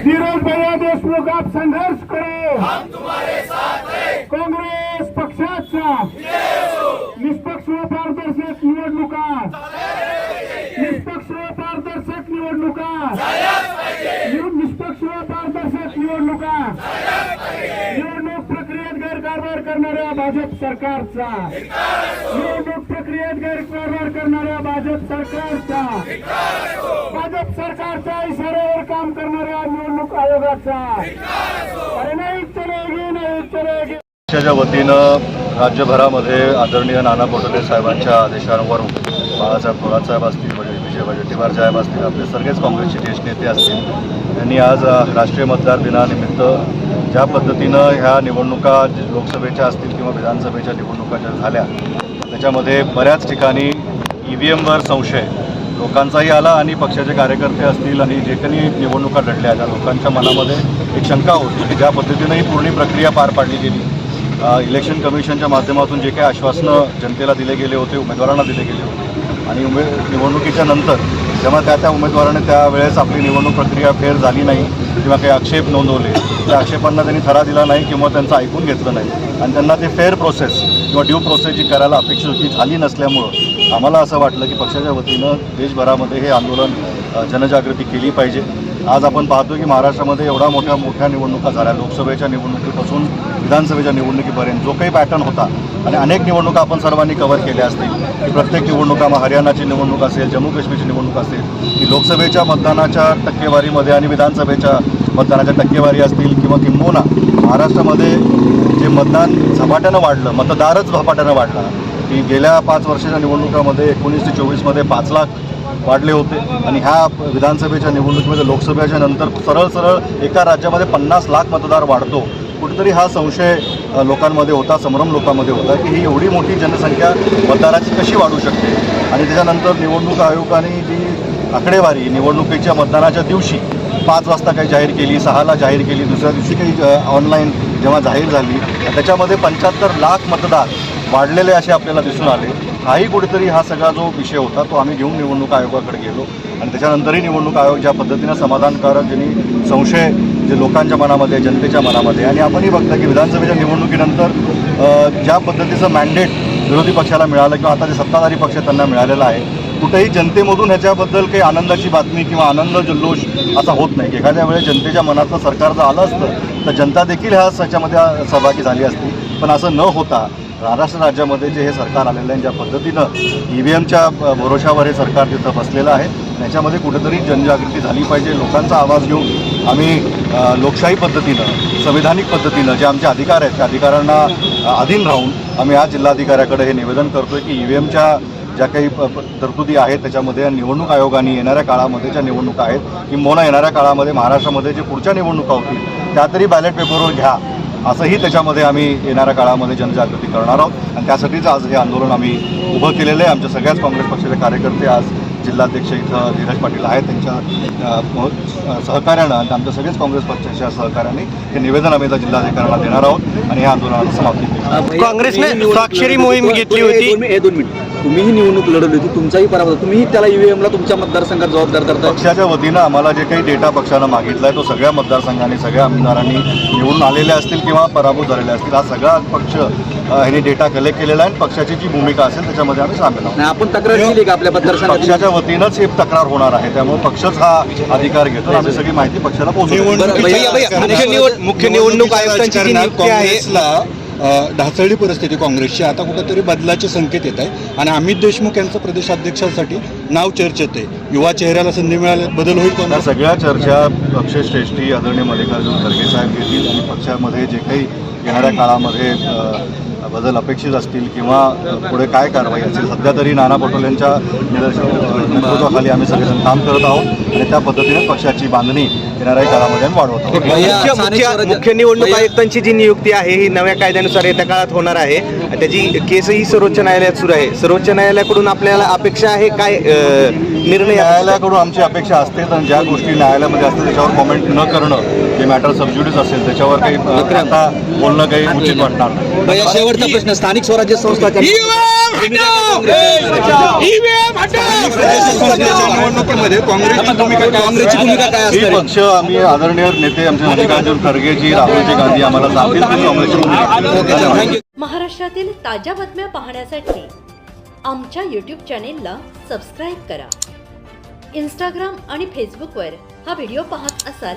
नीरज भैया देशमुख आप संघर्ष करो। हम तुम्हारे साथ। काँग्रेस पक्षाचा। निष्पक्ष व पारदर्शक निवडणुका। निष्पक्ष व पारदर्शक निवडणुका। निव- निष्पक्ष व पारदर्शक निवडणुका। करणाऱ्या भाजप सरकारचा. निवडणूक प्रक्रियेत गैरकारभार करणाऱ्या भाजप सरकारचा. भाजप सरकारच्या इशाऱ्यावर काम करणाऱ्या निवडणूक आयोगाचा. अरे नाही चलेगी नाही चलेगी पक्षाच्या वतीनं राज्यभरामध्ये आदरणीय नाना पटोले साहेबांच्या आदेशांवर बाळासाहेब थोरातसाहेब असतील म्हणजे विजय म्हणजे वडेट्टीवार साहेब असतील आपले सगळेच काँग्रेसचे ज्येष्ठ नेते असतील यांनी आज राष्ट्रीय मतदार दिनानिमित्त ज्या पद्धतीनं ह्या निवडणुका लोकसभेच्या असतील किंवा विधानसभेच्या निवडणुका ज्या झाल्या त्याच्यामध्ये बऱ्याच ठिकाणी ई व्ही एमवर संशय लोकांचाही आला आणि पक्षाचे कार्यकर्ते असतील आणि जे काही निवडणुका लढल्या त्या लोकांच्या मनामध्ये एक शंका होती की ज्या पद्धतीनं ही पूर्ण प्रक्रिया पार पाडली गेली. इलेक्शन कमिशनच्या माध्यमातून जे काही आश्वासनं जनतेला दिले गेले होते उमेदवारांना दिले गेले होते आणि उमे निवडणुकीच्या नंतर जेव्हा त्या त्या उमेदवाराने त्यावेळेस आपली निवडणूक प्रक्रिया फेर झाली नाही किंवा काही आक्षेप नोंदवले त्या आक्षेपांना त्यांनी थरा दिला नाही किंवा त्यांचं ऐकून घेतलं नाही. आणि त्यांना ते फेअर प्रोसेस किंवा ड्यू प्रोसेस जी करायला अपेक्षित होती झाली नसल्यामुळं आम्हाला असं वाटलं की पक्षाच्या वतीनं देशभरामध्ये हे आंदोलन जनजागृती केली पाहिजे. आज आपण पाहतो की महाराष्ट्रामध्ये एवढा मोठ्या मोठ्या निवडणुका झाल्या. लोकसभेच्या निवडणुकीपासून विधानसभेच्या निवडणुकीपर्यंत जो काही पॅटर्न होता आणि अनेक निवडणुका आपण सर्वांनी कव्हर केल्या असतील की प्रत्येक निवडणुका मग हरियाणाची निवडणूक असेल जम्मू काश्मीरची निवडणूक असेल की लोकसभेच्या मतदानाच्या टक्केवारीमध्ये आणि विधानसभेच्या मतदानाच्या टक्केवारी असतील किंवा किंबहुना महाराष्ट्रामध्ये जे मतदान झपाट्यानं वाढलं मतदारच झपाट्यानं वाढला की गेल्या पाच वर्षाच्या निवडणुकामध्ये एकोणीस ते चोवीसमध्ये पाच लाख वाढले होते. आणि ह्या विधानसभेच्या निवडणुकीमध्ये लोकसभेच्या नंतर सरळ सरळ एका राज्यामध्ये पन्नास लाख मतदार वाढतो. कुठेतरी हा संशय लोकांमध्ये होता संभ्रम लोकांमध्ये होता की ही एवढी मोठी जनसंख्या मतदाराची कशी वाढू शकते? आणि त्याच्यानंतर निवडणूक आयोगाने जी आकडेवारी निवडणुकीच्या मतदानाच्या दिवशी पाच वाजता काही जाहीर केली सहाला जाहीर केली दुसऱ्या दिवशी काही ऑनलाईन जेव्हा जाहीर झाली त्याच्यामध्ये पंच्याहत्तर लाख मतदार वाढलेले असे आपल्याला दिसून आले. हाही कुठेतरी हा सगळा जो विषय होता तो आम्ही घेऊन निवडणूक आयोगाकडे गेलो. आणि त्याच्यानंतरही निवडणूक आयोग ज्या पद्धतीनं समाधानकारक ज्यांनी संशय जे लोकांच्या मनामध्ये जनतेच्या मनामध्ये आणि आपणही बघता की विधानसभेच्या निवडणुकीनंतर ज्या पद्धतीचं मॅन्डेट विरोधी पक्षाला मिळालं किंवा आता जे सत्ताधारी पक्ष त्यांना मिळालेला आहे कुठेही जनतेमधून ह्याच्याबद्दल काही आनंदाची बातमी किंवा आनंद जल्लोष असा होत नाही. एखाद्या वेळेस जनतेच्या मनातलं सरकार जर आलं असतं तर जनता देखील ह्या ह्याच्यामध्ये सहभागी झाली असती. पण असं न होता महाराष्ट्र राज्यामध्ये जे हे सरकार आलेलं आहे ज्या पद्धतीनं ई व्ही एमच्या भरोशावर हे सरकार तिथं बसलेलं आहे त्याच्यामध्ये कुठेतरी जनजागृती झाली पाहिजे. लोकांचा आवाज घेऊन आम्ही लोकशाही पद्धतीनं संविधानिक पद्धतीनं जे आमचे अधिकार आहेत त्या अधिकारांना अधीन राहून आम्ही आज जिल्हाधिकाऱ्याकडे हे निवेदन करतोय की ई व्ही एमच्या ज्या काही प- तरतुदी आहेत त्याच्यामध्ये निवडणूक आयोगाने येणाऱ्या काळामध्ये ज्या निवडणुका आहेत किंबहुना येणाऱ्या काळामध्ये महाराष्ट्रामध्ये जे पुढच्या निवडणुका होतील त्या तरी बॅलेट पेपरवर घ्या. असंही त्याच्यामध्ये आम्ही येणाऱ्या काळामध्ये जनजागृती करणार आहोत. आणि त्यासाठीच आज हे आंदोलन आम्ही उभं केलेलं आहे. आमच्या सगळ्याच काँग्रेस पक्षाचे कार्यकर्ते आज जिल्हाध्यक्ष इथं धीरज पाटील आहेत. त्यांच्या सहकार्यानं आणि आमच्या सगळेच काँग्रेस पक्षाच्या सहकार्याने हे निवेदन आम्ही आता जिल्हाधिकाऱ्यांना देणार आहोत आणि या आंदोलनाला समाप्ती काँग्रेसने स्वाक्षरी मोहीम घेतली होती. दोन मिनिट- हे दोन मिनिट. तुम्हीही निवडणूक लढवली होती. तुमचाही पराभव. झाला. तुम्हीही त्याला ईव्हीएमला तुमच्या मतदारसंघात जबाबदार करताय पक्षाच्या वतीनं आम्हाला जे काही डेटा पक्षानं मागितला आहे तो सगळ्या मतदारसंघांनी सगळ्या आमदारांनी निवडून आलेले असतील किंवा पराभूत झालेले असतील हा सगळा पक्ष ह्यांनी डेटा कलेक्ट केलेला आहे आणि पक्षाची जी भूमिका असेल त्याच्यामध्ये आम्ही सामील आहोत. नाही आपण तक्रार केली का आपल्या मतदारसंघात? पक्षाच्या वतीनंच ही तक्रार होणार आहे. त्यामुळे पक्षच हा अधिकार घेतो आणि आम्ही सगळी माहिती पक्षाला पोहोचवतो. मुख्य निवड मुख्य निवडणूक आयुक्तांची काँग्रेसला ढासळली परिस्थिती काँग्रेसची. आता कुठेतरी बदलाचे संकेत येत आहे आणि अमित देशमुख यांचं प्रदेशाध्यक्षासाठी नाव चर्चेत आहे. युवा चेहऱ्याला संधी मिळाली बदल होईल त्या काँग्रेस सगळ्या चर्चा पक्षश्रेष्ठी आदरणीय मल्लिकार्जुन खरगे साहेब घेतील. आणि पक्षामध्ये जे काही येणाऱ्या काळामध्ये बदल अपेक्षित असतील किंवा पुढे काय कारवाई असेल सध्या तरी नाना निदर्शन अ, नेतृत्वाखाली आम्ही सगळेजण काम करत आहोत आणि त्या पद्धतीने पक्षाची बांधणी येणाऱ्या काळामध्ये आम्ही वाढवत आहोत. मुख्य निवडणूक आयुक्तांची जी नियुक्ती आहे ही नव्या कायद्यानुसार येत्या काळात होणार आहे. आणि त्याची केसही सर्वोच्च न्यायालयात सुरू आहे. सर्वोच्च न्यायालयाकडून आपल्याला अपेक्षा आहे काय निर्णय? न्यायालयाकडून आमची अपेक्षा असते तर ज्या गोष्टी न्यायालयामध्ये असतात त्याच्यावर कॉमेंट न करणं जे मॅटर सबज्युडिस असेल त्याच्यावर काही आता बोलणं काही उचित वाटणार नाही. शेवटचा प्रश्न स्थानिक स्वराज्य संस्था प्रदेश संस्थेच्या निवडणुकीमध्ये काँग्रेसची भूमिका काय काँग्रेसची भूमिका काय असणार? आहे? पक्ष आम्ही आदरणीय नेते आमचे मल्लिकार्जुन खरगेजी राहुलजी गांधी आम्हाला सांगतील की काँग्रेसची महाराष्ट्रातील ताज्या बातम्या पाहण्यासाठी आमच्या यूट्यूब चॅनेलला सबस्क्राईब करा. इंस्टाग्राम आणि फेसबुकवर हा व्हिडिओ पाहत असाल